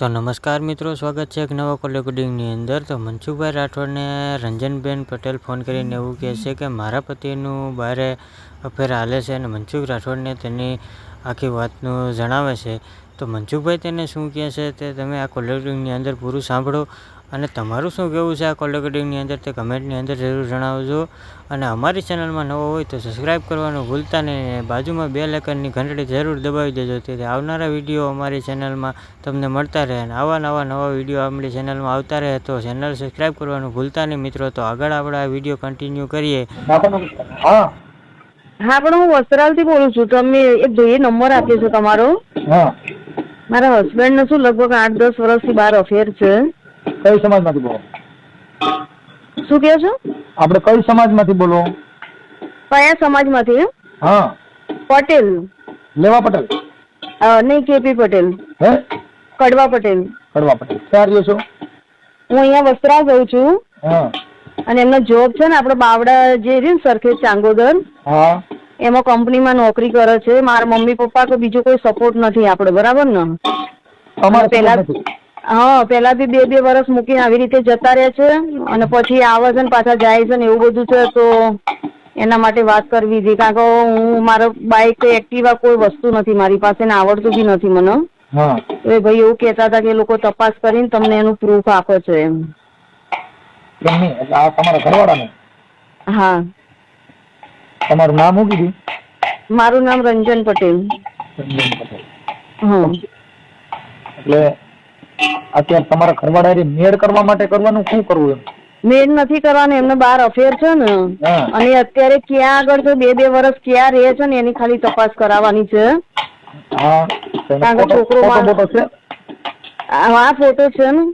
તો નમસ્કાર મિત્રો, સ્વાગત છે એક નવા કોલ રેકોર્ડિંગની અંદર. તો મનસુખભાઈ રાઠોડને રંજનબેન પટેલ ફોન કરીને એવું કહે છે કે મારા પતિનું બારે અફેર હાલે છે અને મનસુખ રાઠોડને તેની આખી વાતનું જણાવે છે. તો મનસુખભાઈ તેને શું કહે છે તે તમે આ કોલ રેકોર્ડિંગની અંદર પૂરું સાંભળો. અને તમારું શું કહેવું છે આ કોલ રેકોર્ડિંગની અંદર તે કમેન્ટની અંદર જરૂર જણાવજો. અને અમારી ચેનલમાં નવો હોય તો સબસ્ક્રાઈબ કરવાનું ભૂલતા નહીં બાજુમાં બે લેકનની ઘંટડી જરૂર દબાવી દેજો તેથી આવનારા વીડિયો અમારી ચેનલમાં તમને મળતા રહે અને આવા નવા નવા વીડિયો આપણી ચેનલમાં આવતા રહે તો ચેનલ સબસ્ક્રાઈબ કરવાનું ભૂલતા નહીં મિત્રો. તો આગળ આપણે આ વીડિયો કન્ટિન્યુ કરીએ. હા હા પણ હું વસ્ત્રાલથી બોલું છું. તમે એક જોઈએ નંબર આપ્યો છે તમારો. મારા મારા નું શું લગભગ આઠ દસ વર્ષથી બાર અફેર છે. કઈ સમાજમાંથી બોલો? શું કહો છો? આપણે કઈ સમાજમાંથી બોલો? કયા સમાજમાંથી હા. પટેલ. લેવા પટેલ? નહીં કેપી પટેલ. હે? કડવા પટેલ. કડવા પટેલ. ક્યાં રહ્યો છો? હું અહીંયા વસ્ત્રા ગયું છું. હા. અને એમનો જોબ છે ને આપણે બાવડા જે રહ્યું ને સરખેજ ચાંગોદર. હા. એમાં કંપનીમાં નોકરી કરે છે. મારા મમ્મી પપ્પા કે બીજો કોઈ સપોર્ટ નથી આપણે બરાબર ને? અમારે પેલા હા પેલા બી બે બે વર્ષ મૂકીને આવી રીતે જતા રહે છે અને પછી આવે છે ને પાછા જાય છે ને એવું બધું છે તો એના માટે વાત કરવી હતી કારણ કે હું મારો બાઇક કે એક્ટિવા કોઈ વસ્તુ નથી મારી પાસે ને આવડતું બી નથી મને. હા. એ ભાઈ એવું કહેતા હતા કે લોકો તપાસ કરીને તમને એનું પ્રૂફ આપે છે એમ. તમારા ઘરવાળાને? હા. તમારું નામ શું કીધું? મારું નામ રંજન પટેલ. રંજન પટેલ. હમ એટલે અત્યારે તમારા ઘરવાળા મેળ કરવા માટે કરવાનું શું કરવું એમ? મેળ નથી કરવાનું એમને બાર અફેર છે ને. અને અત્યારે ક્યાં આગળ છે બે બે વર્ષ ક્યાં રહે છે ને એની ખાલી તપાસ કરાવવાની છે. તો છોકરો ફોટો ને.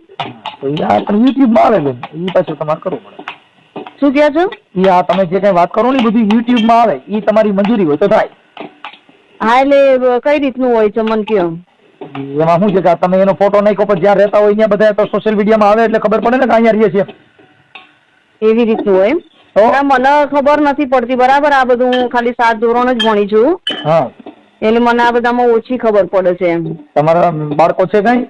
યુટ્યુબમાં આવે ઈ પાછું તમારે કરવું પડે. શું કહો છો? આ તમે જે કઈ વાત કરો ને બધી યુટ્યુબમાં આવે. એ તમારી મંજૂરી હોય તો થાય. હા એટલે કઈ રીતનું હોય છે મને કયો એમાં શું છે કે તમે એનો ફોટો નાખ્યો પછી જ્યાં રહેતા હોય ત્યાં બધા તો સોશિયલ મીડિયામાં આવે એટલે ખબર પડે ને કે અહીંયા રહીએ છીએ. એવી રીતનું હોય એમ? મને ખબર નથી પડતી. બરાબર આ બધું હું ખાલી સાત ધોરણ જ ભણી છું. હા. એટલે મને આ બધામાં ઓછી ખબર પડે છે એમ. તમારા બાળકો છે કઈ?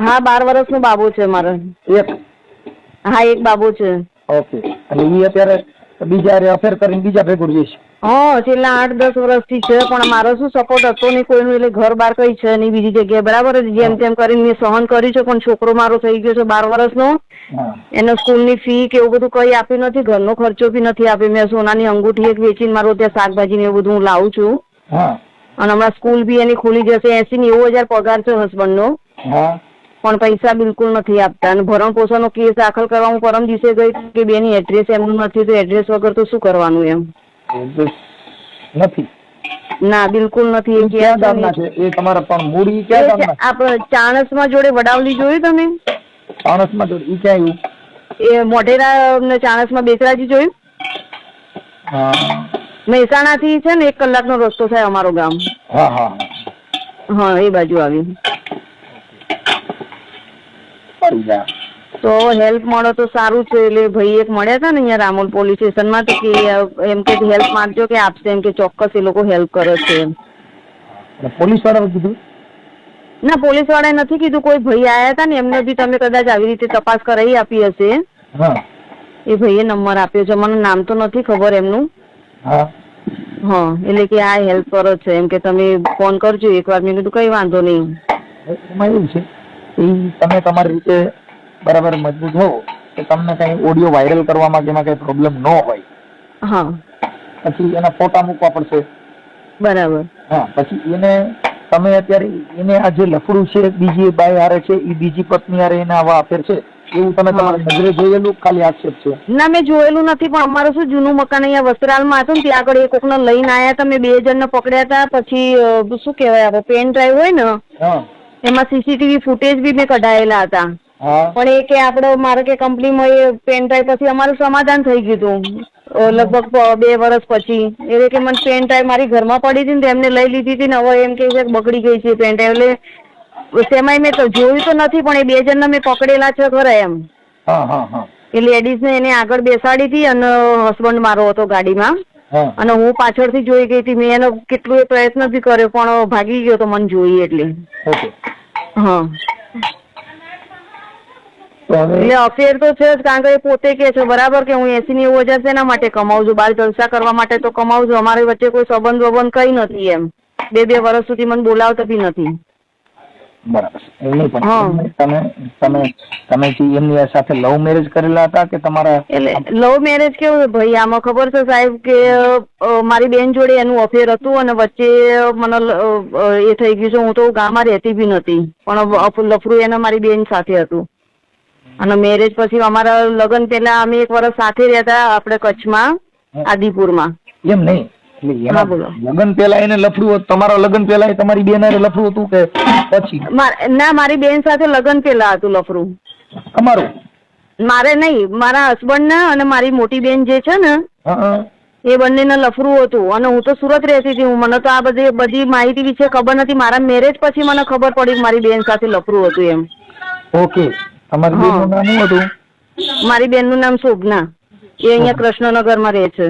હા બાર વર્ષનો બાબુ છે મારે. એક? હા એક બાબુ છે. ઓકે. અને એ અત્યારે બીજા અફેર કરીને બીજા ભેગું છે હા છેલ્લા આઠ દસ વર્ષથી છે પણ મારો શું સપોર્ટ હતો નહીં કોઈનું? એટલે ઘર બાર કઈ છે નહીં બીજી જગ્યાએ. બરાબર જેમ તેમ કરીને મેં સહન કર્યું છે પણ છોકરો મારો થઈ ગયો છે બાર વર્ષનો. એનો સ્કૂલની ફી કે એવું બધું કઈ આપ્યું નથી ઘરનો ખર્ચો બી નથી આપ્યો. મેં સોનાની અંગૂઠી એક વેચીને મારો ત્યાં શાકભાજી ને એવું બધું હું લાવું છું. અને હમણાં સ્કૂલ બી એની ખુલી જશે. એસી નેવું હજાર પગાર છે હસબન્ડનો નો પણ પૈસા બિલકુલ નથી આપતા. અને ભરણ પોષણનો કેસ દાખલ કરવા હું પરમ દિવસે ગઈ કે બેની એડ્રેસ એમનું નથી તો એડ્રેસ વગર તો શું કરવાનું એમ? નથી. ના બિલકુલ નથી ક્યાં ગામના છે? એ તમારા પણ મૂળ ઈ ક્યાં ગામના? આપણે ચાણસમાં જોડે વડાવલી જોયું તમે? માણસમાં જોડે ઈ ક્યાં આવ્યું એ મોઢેરા ને ચાણસમાં બેસરાજી જોયું? હા. મહેસાણાથી છે ને એક કલાકનો રસ્તો થાય અમારો ગામ. હા હા હા. એ બાજુ આવ્યું પડી જા તો હેલ્પ મળે તો સારું છે. એટલે ભાઈ એક મળ્યા હતા ને અહીંયા રામોલ પોલીસ સ્ટેશનમાં તો કે એમ કે હેલ્પ માંગજો કે આપશે એમ કે ચોક્કસ એ લોકો હેલ્પ કરે છે એમ. પોલીસવાળા કીધું? ના પોલીસ વાળાએ નથી કીધું. કોઈ ભાઈ આયા હતા ને એમને બી તમે કદાચ આવી રીતે તપાસ કરાવી આપી હશે. એ ભાઈએ નંબર આપ્યો છે. મને નામ તો નથી ખબર એમનું. હા. હા એટલે કે આ હેલ્પ કરો છે. એમ કે તમે ફોન કરજો. એકવાર મેં કીધું કઈ વાંધો નહીં. એમાં એવું છે. તમે તમારી રીતે બરાબર મજબૂત હો કે તમને કઈ ઓડિયો વાયરલ કરવામાં કે એમાં કઈ પ્રોબ્લેમ ન હોય. હા. પછી એના ફોટા મૂકવા પડશે. બરાબર. હા પછી એને તમે અત્યારે એને આ જે લફડું છે બીજી બાય હારે છે એ બીજી પત્ની હારે એને આવા અફેર છે એવું તમે તમારી નજરે જોયેલું ખાલી આક્ષેપ છે? ના મેં જોયેલું નથી પણ અમારું શું જૂનું મકાન અહીંયા વસ્ત્રાલમાં હતું ને ત્યાં આગળ એક કોકને લઈને આયા તમે બે જણને પકડ્યા હતા પછી શું કહેવાય આપણે પેન ડ્રાઈવ હોય ને એમાં સીસીટીવી ફૂટેજ બી મેં કઢાયેલા હતા. પણ એ કે આપણે મારે કે કંપનીમાં એ પેન ડ્રાઈવ પછી અમારું સમાધાન થઈ ગયું હતું લગભગ બે વર્ષ પછી. એટલે કે મને પેન ડ્રાઈવ મારી ઘરમાં પડી હતી ને એમને લઈ લીધી હતી ને હવે એમ કે બગડી ગઈ છે પેન ડ્રાઈવ એટલે સેમાય મેં તો જોયું તો નથી પણ એ બે જણને મેં પકડેલા છે ખરા એમ. એટલે લેડીઝ ને એને આગળ બેસાડી હતી અને હસબન્ડ મારો હતો ગાડીમાં. અને હું પાછળથી જોઈ ગઈ હતી. મેં એનો કેટલો એ પ્રયત્ન બી કર્યો પણ ભાગી ગયો તો મને જોઈ એટલે. હા. એટલે અફેર તો છે જ કારણ કે એ પોતે કે છે બરાબર કે હું એસી નેવું હજાર શેના માટે કમાવું છું બાર જલસા કરવા માટે તો કમાવું છું અમારી વચ્ચે કોઈ સંબંધ વબંધ કઈ નથી એમ. બે બે વર્ષ સુધી મને બોલાવતા બી નથી. બરાબર. એવું પણ તમે તમે તમે એમની સાથે લવ મેરેજ કરેલા હતા કે તમારા એટલે લવ મેરેજ કેવું છે? ભાઈ આમાં ખબર છે સાહેબ કે મારી બેન જોડે એનું અફેર હતું અને વચ્ચે મને એ થઈ ગયું છે હું તો ગામમાં રહેતી બી નથી પણ લફરું એને મારી બેન સાથે હતું. અને મેરેજ પછી અમારા લગ્ન પહેલા અમે એક વર્ષ સાથે રહેતા આપણે કચ્છમાં આદિપુરમાં. એમ નહીં. લગ્ન પેલા એને લફડું હતું તમારા લગ્ન પેલા એ તમારી બેન લફડું હતું કે પછી? ના મારી બેન સાથે લગ્ન પહેલા હતું લફડું. અમારું? મારે નહીં મારા હસબન્ડ ને અને મારી મોટી બેન જે છે ને. એ બંનેને લફરું હતું. અને હું તો સુરત રહેતી હતી. મને તો આ બધી બધી માહિતી વિશે ખબર નથી. મારા મેરેજ પછી મને ખબર પડી કે મારી બેન સાથે લફરું હતું એમ. ઓકે. તમારી બેન બેનનું નામ શું હતું? મારી બેનનું નામ શોભના. એ અહીંયા કૃષ્ણનગરમાં રહે છે.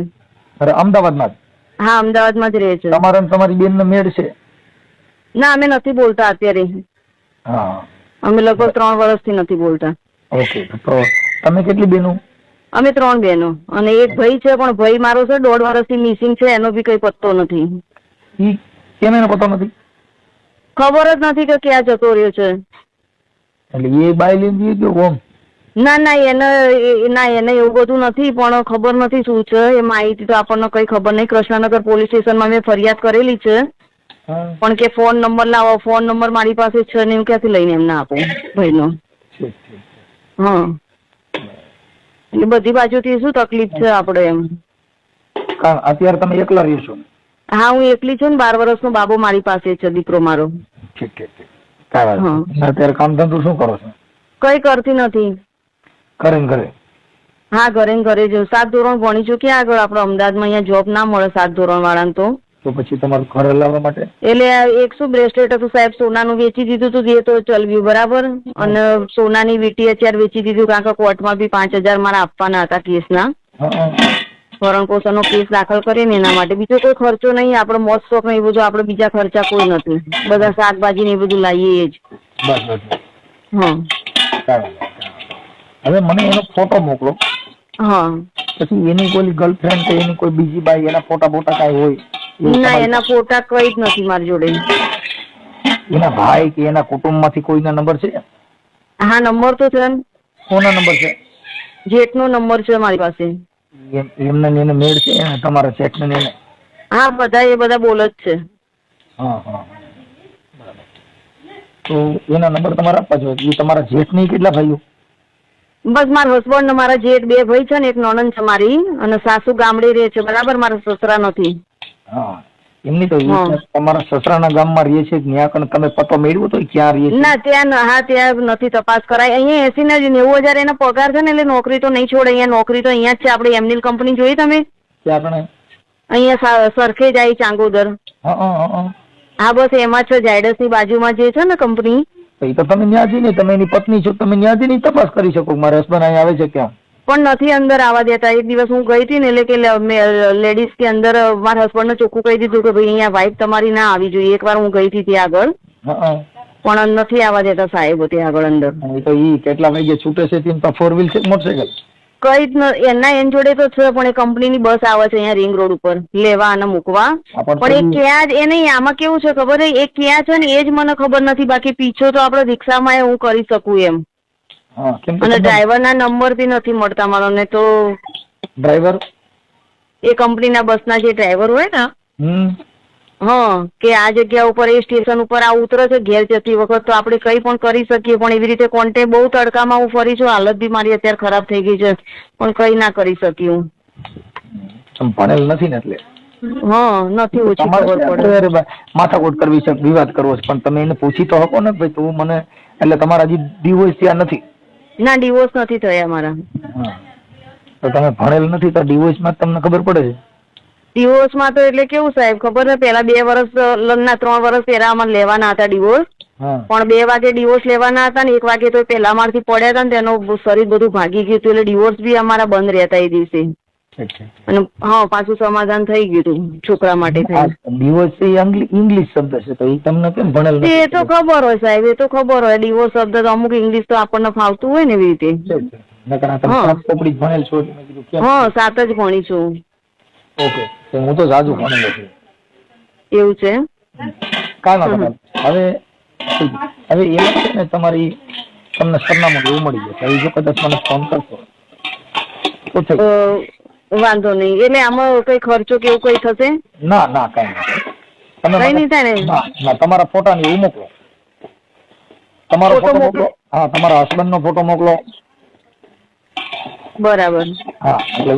અરે અમદાવાદમાં જ. હા અમદાવાદમાં જ રહે છે. તમારા તમારી બેન ને મેળ છે? ના અમે નથી બોલતા અત્યારે. હા. અમે લગભગ ત્રણ વર્ષથી નથી બોલતા. ઓકે તો તમે કેટલી બેનો? અમે ત્રણ બેનો. અને એક ભાઈ છે પણ ભાઈ મારો છે દોઢ વર્ષથી મિસિંગ છે એનો બી કઈ પત્તો નથી. કેમ એનો પત્તો નથી? ખબર જ નથી કે ક્યાં જતો રહ્યો છે. એટલે એ બાય લઈને કે ઓમ ના ના એને ના એને એવું બધું નથી પણ ખબર નથી શું છે. એ માહિતી તો આપણને કઈ ખબર નહીં. કૃષ્ણનગર પોલીસ સ્ટેશનમાં મેં ફરિયાદ કરેલી છે. પણ કે ફોન નંબર લાવો ફોન નંબર મારી પાસે છે ને હું ક્યાંથી લઈને એમને આપું ભાઈનો. હા. એટલે બધી બાજુથી શું તકલીફ છે આપણે એમ? અત્યારે તમે એકલા રહ્યો હા હું એકલી છું ને બાર વર્ષનો બાબો મારી પાસે છે દીકરો મારો. ઠીક ઠીક. અત્યારે કામ ધંધો શું કરો છો? કઈ કરતી નથી. કરે ઘરે? હા ઘરે ઘરે જો. સાત ધોરણ ભણી છું. ક્યાં આગળ આપણે અમદાવાદમાં અહીંયા જોબ ના મળે સાત ધોરણ વાળાને તો? તો પછી તમારું ઘર લાવવા માટે? એટલે એક શું બ્રેસલેટ હતું સાહેબ? સોનાનું વેચી દીધું હતું એ તો ચલવ્યું બરાબર? અને સોનાની વીટી અત્યારે વેચી દીધું. કારણ કે કોર્ટમાં બી પાંચ હજાર મારા આપવાના હતા કેસના. ભરણ પોષણનો કેસ દાખલ કરીને એના માટે. બીજો કોઈ ખર્ચો નહીં આપણો મોજ શોખ ને એ બધું આપણે બીજા ખર્ચા કોઈ નથી. બધા શાકભાજી ને એ બધું લાવીએ જ. બસ બસ. હા. હવે મને એનો ફોટો મોકલો. હા. પછી એની કોઈ ગર્લફ્રેન્ડ કે એની કોઈ બીજી બાઈ એના ફોટા બોટા કાંઈ હોય ના એના ફોટા કઈ જ નથી મારી જોડે. એના ભાઈ કે એના કુટુંબમાંથી કોઈના નંબર છે? હા નંબર તો છે ને. કોના નંબર છે? જેટનો નંબર છે મારી પાસે. એમને એને મેળ છે? ને તમારા જેઠને ને એને? હા બધા એ બધા બોલ જ છે. હા હા. બરાબર. તો એના નંબર તમારા આપવા જોઈએ? એ તમારા જેઠની કેટલા ભાઈઓ? બસ મારા હસબન્ડ ને મારા જેઠ બે ભાઈ છે ને એક નણંદ છે મારી અને સાસુ ગામડે રહે છે. બરાબર મારા સસરા નથી હા. એમની તો તમારા સસરાના ગામમાં રહીએ છે ત્યાં કણ તમે પતો મેળવ્યો તો ક્યાં રહીએ ના ત્યાં હા ત્યાં નથી તપાસ કરાય. અહીંયા એસી ના નેવું હજાર એનો પગાર છે ને એટલે નોકરી તો નહીં છોડે. અહીંયા નોકરી તો અહીંયા જ છે આપણે એમની કંપની જોઈ તમે? ત્યાં કણે અહીંયા સરખે જાય ચાંગોદર. હા બસ એમાં છે ઝાયડસની બાજુમાં જે છે ને કંપની. તો તમે ત્યાં જઈને તમે એની પત્ની છો તમે ત્યાં જઈને તપાસ કરી શકો મારા હસબન્ડ અહીંયા આવે છે ક્યાં? પણ નથી અંદર આવવા દેતા. એક દિવસ હું ગઈ હતી ને એટલે કે લેડીઝ કે અંદર મારા હસબન્ડ ને ચોખ્ખું કહી દીધું કે ભાઈ અહીંયા વાઇફ તમારી ના આવી જોઈએ. એકવાર હું ગઈ હતી ત્યાં આગળ. પણ નથી આવવા દેતા સાહેબ ત્યાં આગળ અંદર. તો ઈ કેટલા વાગે છૂટે છે તેમ તો ફોર વ્હીલ છે મોટરસાયકલ કઈ જ ન- એના એન જોડે તો છે પણ એ કંપનીની બસ આવે છે અહીંયા રિંગ રોડ ઉપર. લેવા અને મૂકવા. પણ એ ક્યાં જ- એ નહીં આમાં કેવું છે ખબર એ ક્યાં છે ને એ જ મને ખબર નથી. બાકી પીછો તો આપણે રિક્ષામાં હું કરી શકું એમ. અને ડ્રાઈવર ડ્રાઈવરના નંબર બી નથી મળતા મને તો ડ્રાઈવર? એ કંપનીના બસના જે ડ્રાઈવર હોય ને હા કે આ જગ્યા ઉપર એ સ્ટેશન ઉપર આ ઉતરે છે ઘેર જતી વખત તો આપણે કંઈ પણ કરી શકીએ પણ એવી રીતે કોન્ટે બહુ તડકામાં હું ફરી છું હાલત બી મારી અત્યારે ખરાબ થઈ ગઈ છે પણ કંઈ ના કરી શકી હું. ભણેલ નથી ને એટલે? હા નથી ઓછી ખબર પડે. માથાકૂટ કરવી છે વિવાદ કરવો છે પણ તમે એને પૂછી તો હકો ને ભાઈ તું મને એટલે તમારા હજી ડિવોર્સ ત્યાં નથી. ના ડિવોર્સ નથી થયા મારા. તો તમે ભણેલ નથી તો ડિવોર્સમાં તમને ખબર પડે છે? ડિવોર્સમાં તો એટલે કેવું સાહેબ ખબર છે પેલા બે વર્ષ લગ્ન ના ત્રણ વર્ષ પહેલા અમારે લેવાના હતા ડિવોર્સ પણ બે વાગે ડિવોર્સ લેવાના હતા ને એક વાગે તો પેલા મારથી પડ્યા હતા ને તેનો શરીર બધું ભાગી ગયું હતું એટલે ડિવોર્સ બી અમારા બંધ રહેતા એ દિવસે. અને હા પાછું સમાધાન થઈ ગયું હતું છોકરા માટે ડિવોર્સ એ ઇંગ્લિશ શબ્દ છે તો એ તમને કેમ ભણેલ એ તો ખબર હોય સાહેબ એ તો ખબર હોય. ડિવોર્સ શબ્દ તો અમુક ઇંગ્લિશ તો આપણને ફાવતું હોય ને એવી રીતે. હા. સાત જ ભણેલ છો એટલે મેં કીધું કેમ? હા સાત જ ભણી છું. ઓકે. તો હું તો જાજુ ભણેલો છું. એવું છે? કાંઈ. હવે હવે એમાં છે ને તમારી તમને સરનામું એવું મળી જશે. હવે જો કદાચ મને ફોન કરશો તો થઈ વાંધો નહીં. એટલે આમાં કઈ ખર્ચો કે એવું કઈ થશે? ના ના કઈ નહીં. કઈ નહીં થાય ને? ના ના તમારા ફોટા ને એવું મોકલો. તમારો ફોટો મોકલો? હા તમારા હસબન્ડ નો ફોટો મોકલો. બરાબર. હા એટલે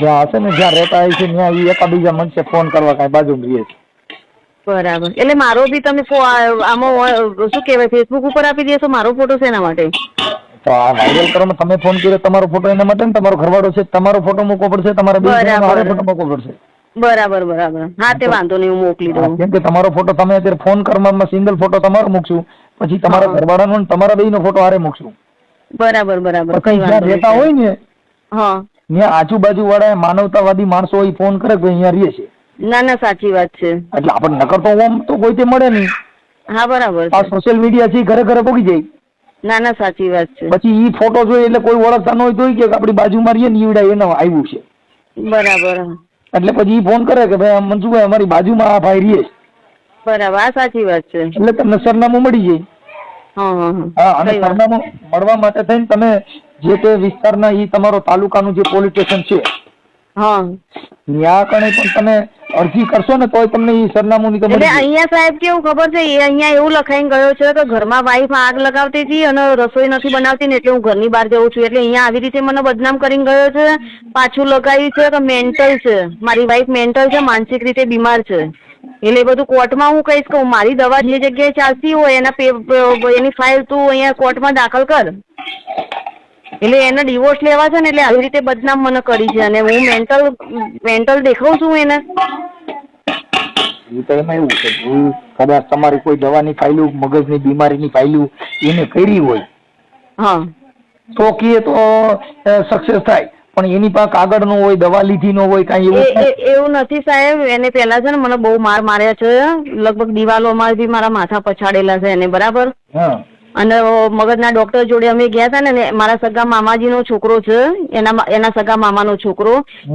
જ્યાં હશે ને જ્યાં રહેતા હોય છે ત્યાં એ એકાબીજા મનસે ફોન કરવા કાંઈ બાજુ રહીએ છે બરાબર. એટલે મારો બી તમે આમાં શું કહેવાય ફેસબુક ઉપર આપી દેશો મારો ફોટો છે એના માટે? તો આ વાયરલ કરવામાં તમે ફોન કર્યો તમારો ફોટો એના માટે ને તમારો ઘરવાળો છે તમારો ફોટો મૂકવો પડશે તમારા બરાબર. ફોટો મૂકવો પડશે. બરાબર બરાબર. હા તે વાંધો નહીં હું મોકલી દઉં. કેમ કે તમારો ફોટો તમે અત્યારે ફોન કરવામાં સિંગલ ફોટો તમારો મૂકશું પછી તમારા. ઘરવાળાનો ને તમારા બેયનો ફોટો હારે મૂકશું. બરાબર બરાબર. કઈ વાંધો રહેતા હોય ને હા. ત્યાં આજુબાજુ વાળા માનવતાવાદી માણસો હોય ફોન કરે કે અહીંયા રહીએ છે. ના ના સાચી વાત છે. એટલે આપણને નકર તો ઓમ તો કોઈ તે મળે નહીં. હા બરાબર આ સોશિયલ મીડિયા છે ઘરે ઘરે પોગી જાય. ના ના સાચી વાત છે. પછી ઈ ફોટો જોઈએ એટલે કોઈ ઓળખતા ન હોય તો કે આપણી બાજુમાં રહીએ નીવડા એને આવ્યું છે. બરાબર. એટલે પછી ઈ ફોન કરે કે ભાઈ મનસુખભાઈ અમારી બાજુમાં આ ભાઈ રહીએ બરાબર આ સાચી વાત છે. એટલે તમને સરનામું મળી જાય. હા હા હા. હા અને સરનામું મળવા માટે થઈને તમે જે તે વિસ્તારના ઈ તમારો તાલુકાનું જે પોલીસ સ્ટેશન છે હા. ત્યાં કણે પણ તમે અરજી કરશો ને તોય તમને એ સરનામું ની એટલે અહીંયા સાહેબ કેવું ખબર છે? એ અહીંયા એવું લખાઈને ગયો છે કે ઘરમાં વાઈફ આગ લગાવતી હતી અને રસોઈ નથી બનાવતી ને એટલે હું ઘરની બહાર જઉં છું. એટલે અહીંયા આવી રીતે મને બદનામ કરીને ગયો છે. પાછું લગાવ્યું છે કે મેન્ટલ છે. મારી વાઈફ મેન્ટલ છે માનસિક રીતે બીમાર છે. એટલે બધું કોર્ટમાં હું કહીશ કે મારી દવા જે જગ્યાએ ચાલતી હોય એના એની ફાઇલ તું અહીંયા કોર્ટમાં દાખલ કર. એટલે એને ડિવોર્સ લેવા છે ને એટલે આવી રીતે બદનામ મને કરી છે અને હું મેન્ટલ મેન્ટલ દેખાઉં છું એને. તો એમાં એવું છે કદાચ તમારી કોઈ દવાની ફાઇલું મગજની બીમારીની ફાઇલું એને કરી હોય હા. તો કીએ તો સક્સેસ થાય. પણ એની પાસે કાગળ નો હોય દવા લીધી નો હોય કઈ એવું એ- એવું નથી સાહેબ. એને પેલા છે ને મને બહુ માર માર્યા છે. લગભગ દિવાલોમાં બી મારા માથા પછાડેલા છે એને બરાબર? હા. અને મગજના ડોક્ટર જોડે અમે ગયા હતા ને મારા સગા મામાજીનો છોકરો છે એના એના સગા મામાનો છોકરો.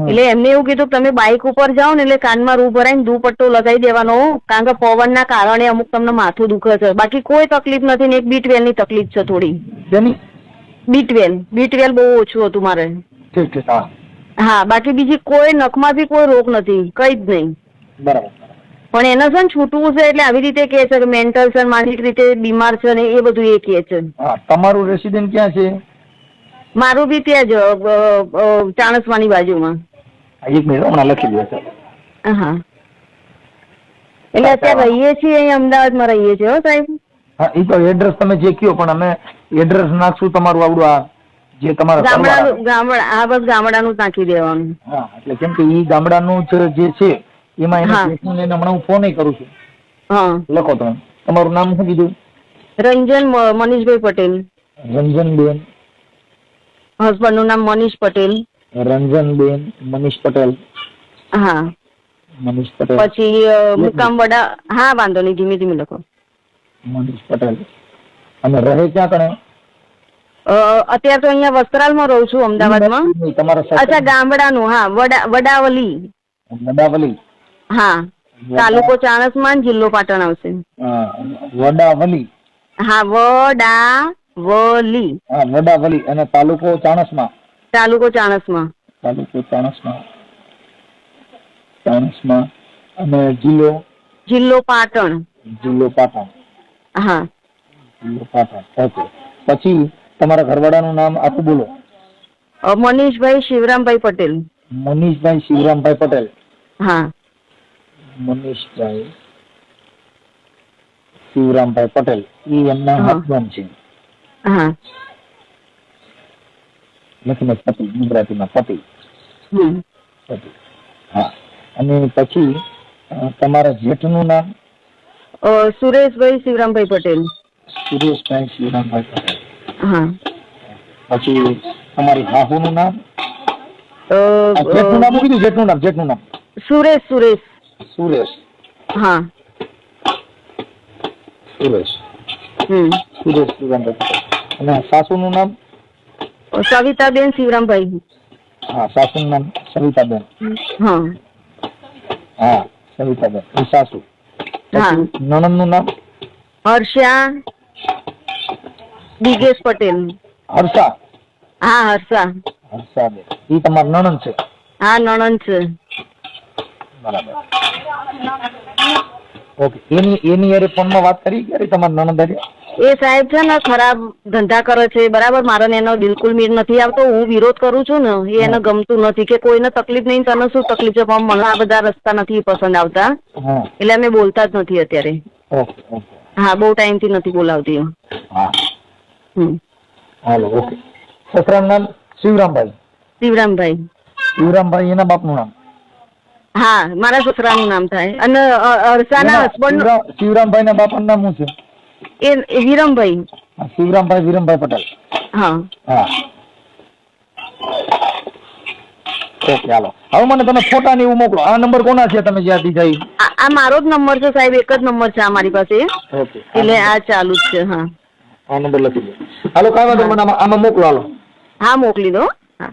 એટલે એમને એવું કીધું કે તમે બાઇક ઉપર જાઓ ને એટલે કાનમાં રૂ ભરાઈને દુપટ્ટો લગાવી દેવાનો કારણ કે પવનના કારણે અમુક તમને માથું દુખે છે. બાકી કોઈ તકલીફ નથી ને એક બી ટ્વેલ્વની તકલીફ છે થોડી. બી ટ્વેલ્વ બી ટ્વેલ્વ બહુ ઓછું હતું મારે. હા બાકી બીજી કોઈ નખમાંથી કોઈ રોગ નથી કઈ જ નહીં. બરાબર. પણ એને છે ને છૂટવું છે એટલે આવી રીતે કે છે કે મેન્ટલ છે માનસિક રીતે બીમાર છે ને એ બધું એ કે છે. હા તમારું રેસિડેન્ટ ક્યાં છે? મારું બી ત્યાં જ ચાણસમાની બાજુમાં. એક મિનિટ હમણાં લખી દો સર. હા. એટલે અત્યારે રહીએ છીએ અહીં અમદાવાદમાં રહીએ છીએ હો સાહેબ? હા એ તો એડ્રેસ તમે જે કયો પણ અમે એડ્રેસ નાખશું તમારું આવડું આ જે તમારા ગામડાનું. ગામડા આ બસ ગામડાનું નાખી દેવાનું. હા એટલે કેમ કે ઈ ગામડાનું જે છે એમાં એને. બેસીને હમણાં હું ફોન કરું છું. લખો તમે. તમારું નામ શું કીધું? રંજન મનીષભાઈ પટેલ. રંજનબેન. હસબન્ડનું નામ મનીષ પટેલ. રંજનબેન મનીષ પટેલ. હા. મનીષ પટેલ. પછી મુકામ વડા હા વાંધો નહીં ધીમે ધીમે લખો. મનીષ પટેલ. અને રહે ક્યાં કણે અત્યારે તો અહીંયા વસ્ત્રાલમાં રહું છું અમદાવાદમાં. અચ્છા ગામડાનું હા વડા વડાવલી. વડાવલી. હા. તાલુકો ચાણસમાં જિલ્લો પાટણ આવશે. વડાવલી. હા વડાવલી. હા વડાવલી અને તાલુકો ચાણસમાં. તાલુકો ચાણસમાં. તાલુકો ચાણસમાં. ચાણસમાં અને જિલ્લો? જિલ્લો પાટણ. જિલ્લો પાટણ. હા. જિલ્લો પાટણ. ઓકે. પછી તમારા ઘરવાળાનું નામ આખું બોલો. મનીષભાઈ શિવરામભાઈ પટેલ. મનીષભાઈ શિવરામભાઈ પટેલ. હા. મનીષભાઈ શિવરામભાઈ પટેલ ઈ એમના હસબન્ડ છે. લખીને પતિ ગુજરાતીમાં પતિ. પતિ. હા. અને પછી તમારા જેઠનું નામ? સુરેશભાઈ શિવરામભાઈ પટેલ. સુરેશભાઈ શિવરામભાઈ પટેલ. હા. પછી તમારી હાહુનું નામ? જેઠનું નામ કીધું જેઠનું નામ જેઠનું નામ. સુરેશ સુરેશ. સુરેશ. હા. સુરેશ. હમ. સુરેશ શિવરામભાઈ અને સાસુનું નામ? સવિતાબેન શિવરામભાઈ હા સાસુનું નામ સવિતાબેન. હા. હા સવિતાબેન. એ સાસુ. હા. નણંદનું નામ? હર્ષા. દિગેશ પટેલ હર્ષા. હા હર્ષા. હર્ષાબેન. એ તમારા નણંદ છે? હા નણંદ છે. બરાબર. ઓકે એની એની યારે ફોનમાં વાત કરી ક્યારે તમારા નણંદ એ સાહેબ છે ને ખરાબ ધંધા કરે છે બરાબર? મારો એનો બિલકુલ મીર નથી આવતો હું વિરોધ કરું છું ને એ એને ગમતું નથી કે કોઈને તકલીફ નહીં તને શું તકલીફ છે? પણ મને આ બધા રસ્તા નથી પસંદ આવતા. એટલે અમે બોલતા જ નથી અત્યારે. હા બહુ ટાઈમથી નથી બોલાવતી હાલો ઓકે. સસરાનું નામ શિવરામભાઈ? શિવરામભાઈ. શિવરામભાઈ એના બાપનું નામ? હા મારા સસરાનું નામ થાય. અને અરસાના હસબન્ડ શિવરામભાઈ ના બાપાનું નામ શું છે? એ વિરમભાઈ. શિવરામભાઈ વિરમભાઈ પટેલ. હા. હા. ઓકે હાલો. હવે મને તમે ફોટા ને એવું મોકલો. આ નંબર કોના છે તમે જ્યાં દીધા આ મારો જ નંબર છે સાહેબ એક જ નંબર છે આ મારી પાસે. એટલે આ ચાલુ જ છે હા. આ નંબર લખી દો. હાલો કાંઈ વાંધો મને આમાં આમાં મોકલો હાલો. હા મોકલી દો. હા.